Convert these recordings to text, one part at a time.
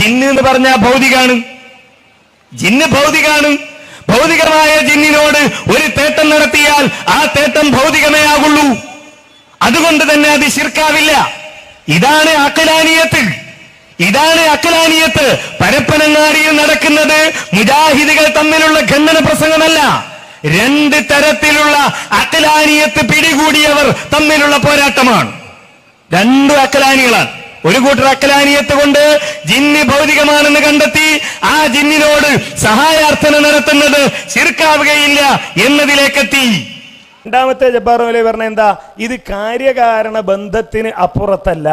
ജിന്ന് എന്ന് പറഞ്ഞാൽ ഭൗതികാണ്. ജിന്ന് ഭൗതികാണ്. ഭൗതികമായ ജിന്നിനോട് ഒരു തേട്ടം നടത്തിയാൽ ആ തേട്ടം ഭൗതികമേ ആകുള്ളൂ. അതുകൊണ്ട് തന്നെ അത് ശിർക്കാവില്ല. ഇതാണ് അക്കലാനിയത്ത് ഇതാണ് അക്കലാനിയത്ത് പരപ്പനങ്ങാടിയിൽ നടക്കുന്നത് മുജാഹിദികൾ തമ്മിലുള്ള ഖണ്ഡന പ്രസംഗമല്ല. രണ്ട് തരത്തിലുള്ള അക്കലാനിയത്ത് പിടികൂടിയവർ തമ്മിലുള്ള പോരാട്ടമാണ്. രണ്ടു അക്കലാനികളാണ് ഒരു കൂട്ടർ അക്കലാനിയത്ത് കൊണ്ട് ജിന്ന് ഭൗതികമാണെന്ന് കണ്ടെത്തി ആ ജിന്നിനോട് സഹായാർത്ഥന നടത്തുന്നത് ശിർക്കാവുകയില്ല എന്നതിലേക്കെത്തി. രണ്ടാമത്തെ ജബ്ബാർ മലി പറഞ്ഞ എന്താ? ഇത് കാര്യകാരണ ബന്ധത്തിന് അപ്പുറത്തല്ല.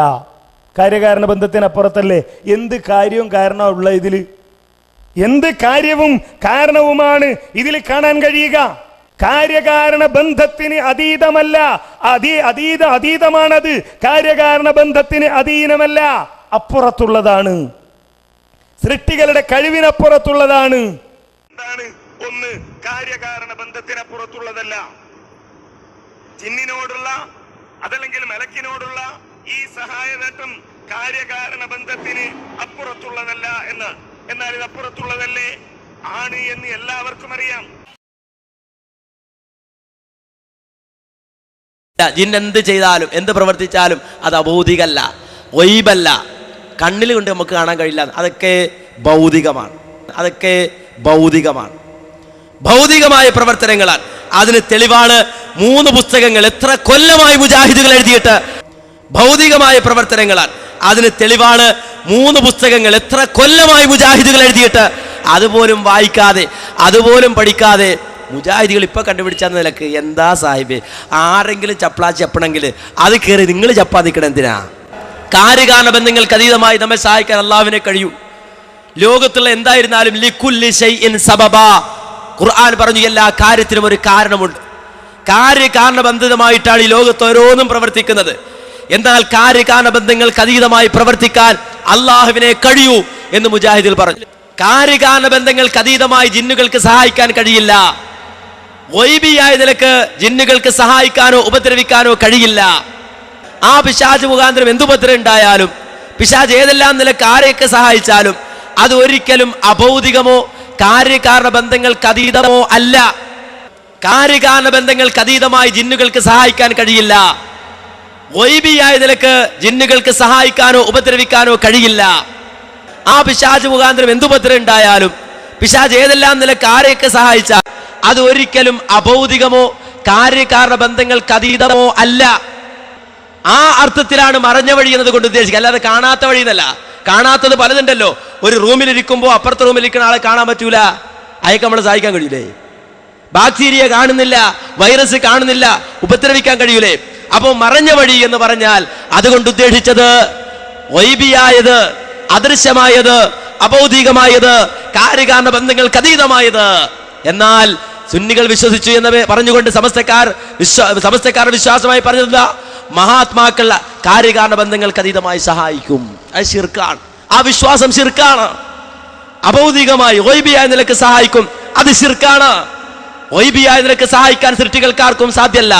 കാര്യകാരണ ബന്ധത്തിന് അപ്പുറത്തല്ലേ? എന്ത് കാര്യവും കാരണവും ഉള്ള ഇതിൽ? എന്ത് കാര്യവും കാരണവുമാണ് ഇതിൽ കാണാൻ കഴിയുക? കാര്യകാരണ ബന്ധത്തിന് അതീതമല്ല. അതീ അതീത അതീതമാണത്. കാര്യകാരണ ബന്ധത്തിന് അധീനമല്ല അപ്പുറത്തുള്ളതാണ്. സൃഷ്ടികളുടെ കഴിവിനപ്പുറത്തുള്ളതാണ്. എന്താണ്? ഒന്ന് കാര്യകാരണ ബന്ധത്തിനപ്പുറത്തുള്ളതല്ല. ചിന്നിനോടുള്ള അതല്ലെങ്കിൽ മലക്കിനോടുള്ള ഈ സഹായ നേട്ടം കാര്യകാരണ ബന്ധത്തിന് അപ്പുറത്തുള്ളതല്ല എന്ന്. എന്നാൽ ഇത് അപ്പുറത്തുള്ളതല്ലേ? ആണ് എന്ന് എല്ലാവർക്കും അറിയാം. ജിൻ എന്ത് ചെയ്താലും എന്ത് പ്രവർത്തിച്ചാലും അത് അഭൗതികല്ല ഒയ്ബല്ല കണ്ണിൽ കൊണ്ട് നമുക്ക് കാണാൻ കഴിയില്ല. അതൊക്കെ ഭൗതികമാണ്. അതൊക്കെ ഭൗതികമാണ്. ഭൗതികമായ പ്രവർത്തനങ്ങളാണ് അതിന് തെളിവാണ് മൂന്ന് പുസ്തകങ്ങൾ. എത്ര കൊല്ലമായി മുജാഹിദുകൾ എഴുതിയിട്ട്? ഭൗതികമായ പ്രവർത്തനങ്ങളാണ് അതിന് തെളിവാണ് മൂന്ന് പുസ്തകങ്ങൾ. എത്ര കൊല്ലമായി മുജാഹിദുകൾ എഴുതിയിട്ട്? അതുപോലും വായിക്കാതെ അതുപോലും പഠിക്കാതെ മുജാഹിദികൾ ഇപ്പോൾ കണ്ടുപിടിച്ച നിലയ്ക്ക്. എന്താ സാഹിബ്? ആരെങ്കിലും ചപ്പ്ളാ ചപ്പണമെങ്കിൽ അത് കയറി നിങ്ങൾ ചപ്പാ നിൽക്കണം എന്തിനാ? കാര്യകാരണ ബന്ധങ്ങൾക്ക് അതീതമായി നമ്മെ സഹായിക്കാൻ അള്ളാഹുവിനെ കഴിയൂ. ലോകത്തുള്ള എന്തായിരുന്നാലും ലിക്കുല്ലി ഷൈഇൻ സബബ. ഖുർആൻ പറഞ്ഞു എല്ലാ കാര്യത്തിനും ഒരു കാരണമുണ്ട്. കാര്യകാരണബന്ധിതമായിട്ടാണ് ഈ ലോകത്ത് ഓരോന്നും പ്രവർത്തിക്കുന്നത്. എന്നാൽ കാര്യകാരണ ബന്ധങ്ങൾക്ക് അതീതമായി പ്രവർത്തിക്കാൻ അള്ളാഹുവിനെ കഴിയൂ എന്ന് മുജാഹിദിൽ പറഞ്ഞു. കാര്യകാരണ ബന്ധങ്ങൾക്ക് അതീതമായി ജിന്നുകൾക്ക് സഹായിക്കാൻ കഴിയില്ല. വൈബിയായ നിലയ്ക്ക് ജിന്നുകൾക്ക് സഹായിക്കാനോ ഉപദ്രവിക്കാനോ കഴിയില്ല. ആ പിശാജ് മുഖാന്തരം എന്തുപദ്രം ഉണ്ടായാലും പിശാജ് ഏതെല്ലാം നിലയ്ക്ക് ആരെയൊക്കെ സഹായിച്ചാലും അത് ഒരിക്കലും അഭൗതികമോ കാര്യകാരണ ബന്ധങ്ങൾക്ക് അതീതമോ അല്ല. കാര്യകാരണ ബന്ധങ്ങൾക്ക് അതീതമായി ജിന്നുകൾക്ക് സഹായിക്കാൻ കഴിയില്ല. വൈബിയായ നിലയ്ക്ക് ജിന്നുകൾക്ക് സഹായിക്കാനോ ഉപദ്രവിക്കാനോ കഴിയില്ല. ആ പിശാജ് മുഖാന്തരം എന്തുപദ്രം ഉണ്ടായാലും പിശാജ് ഏതെല്ലാം നിലയ്ക്ക് ആരെയൊക്കെ സഹായിച്ചാൽ അത് ഒരിക്കലും അഭൗതികമോ കാര്യകാരണ ബന്ധങ്ങൾക്ക് അതീതമോ അല്ല. ആ അർത്ഥത്തിലാണ് മറഞ്ഞ വഴി എന്നത് കൊണ്ട് ഉദ്ദേശിക്കുക. അല്ലാതെ കാണാത്ത വഴി എന്നല്ല. കാണാത്തത് പലതുണ്ടല്ലോ. ഒരു റൂമിൽ ഇരിക്കുമ്പോൾ അപ്പുറത്തെ റൂമിലിരിക്കുന്ന ആളെ കാണാൻ പറ്റൂല. അയക്ക് നമ്മളെ സഹായിക്കാൻ കഴിയൂലേ? ബാക്ടീരിയ കാണുന്നില്ല വൈറസ് കാണുന്നില്ല ഉപദ്രവിക്കാൻ കഴിയൂലേ? അപ്പോൾ മറഞ്ഞ വഴി എന്ന് പറഞ്ഞാൽ അതുകൊണ്ട് ഉദ്ദേശിച്ചത് വൈബിയായത് അദൃശ്യമായത് അബൗദ്ധികമായത് കാര്യകാരണ ബന്ധങ്ങൾക്ക് അതീതമായത്. എന്നാൽ സുന്നികൾ വിശ്വസിച്ചു എന്ന് പറഞ്ഞുകൊണ്ട് സമസ്തക്കാർ വിശ്വ സമസ്തക്കാർ വിശ്വാസമായി പറഞ്ഞത് മഹാത്മാക്കൾ കാര്യകാരണ ബന്ധങ്ങൾക്ക് അതീതമായി സഹായിക്കും. അത് ശിർക്കാണ്. ആ വിശ്വാസം ശിർക്കാണ്. അഭൗതികമായി ഒയ്ബിയായ നിലയ്ക്ക് സഹായിക്കും. അത് ശിർക്കാണ്. ഒയ്ബിയായ നിലയ്ക്ക് സഹായിക്കാൻ സൃഷ്ടികൾക്കാർക്കും സാധ്യല്ല.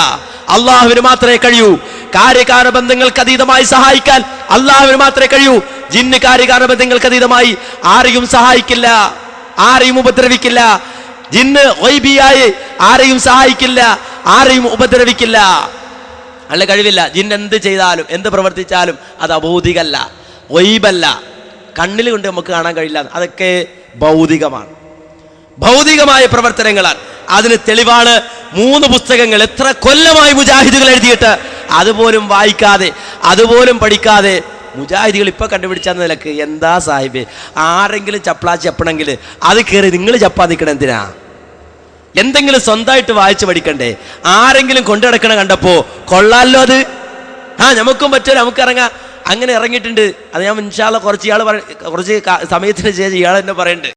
അള്ളാഹുവിന് മാത്രമേ കഴിയൂ. കാര്യകാരണ ബന്ധങ്ങൾക്ക് അതീതമായി സഹായിക്കാൻ അള്ളാഹുവിന് മാത്രമേ കഴിയൂ. ജിന്ന് കാര്യകാരണ ബന്ധങ്ങൾക്ക് അതീതമായി ആരെയും സഹായിക്കില്ല ആരെയും ഉപദ്രവിക്കില്ല. ജിന്ന് വൈബിയായി ആരെയും സഹായിക്കില്ല ആരെയും ഉപദ്രവിക്കില്ല. അല്ല കഴിവില്ല. ജിൻ എന്ത് ചെയ്താലും എന്ത് പ്രവർത്തിച്ചാലും അത് അഭൗതികല്ല ഒയ്ബല്ല കണ്ണിൽ കൊണ്ട് നമുക്ക് കാണാൻ കഴിയില്ല. അതൊക്കെ ഭൗതികമാണ്. ഭൗതികമായ പ്രവർത്തനങ്ങളാണ്. അതിന് തെളിവാണ് മൂന്ന് പുസ്തകങ്ങൾ. എത്ര കൊല്ലമായി മുജാഹിദുകൾ എഴുതിയിട്ട് അതുപോലും വായിക്കാതെ അതുപോലും പഠിക്കാതെ മുജാഹിദികൾ ഇപ്പൊ കണ്ടുപിടിച്ച നിലയ്ക്ക് എന്താ സാഹിബ്? ആരെങ്കിലും ചപ്പ്ളാ ചപ്പണമെങ്കിൽ അത് കയറി നിങ്ങൾ ചപ്പാ നിൽക്കണം എന്തിനാ? എന്തെങ്കിലും സ്വന്തമായിട്ട് വായിച്ചു പഠിക്കണ്ടേ? ആരെങ്കിലും കൊണ്ടുനടക്കണ കണ്ടപ്പോ കൊള്ളാലോ അത്? ആ നമുക്കും പറ്റുമല്ലോ നമുക്ക് ഇറങ്ങാം. അങ്ങനെ ഇറങ്ങിയിട്ടുണ്ട്. അത് ഞാൻ ഇൻഷാല്ല കുറച്ച് ഇയാൾ പറ കുറച്ച് സമയത്തിന് ശേഷം ഇയാൾ തന്നെ പറയുന്നുണ്ട്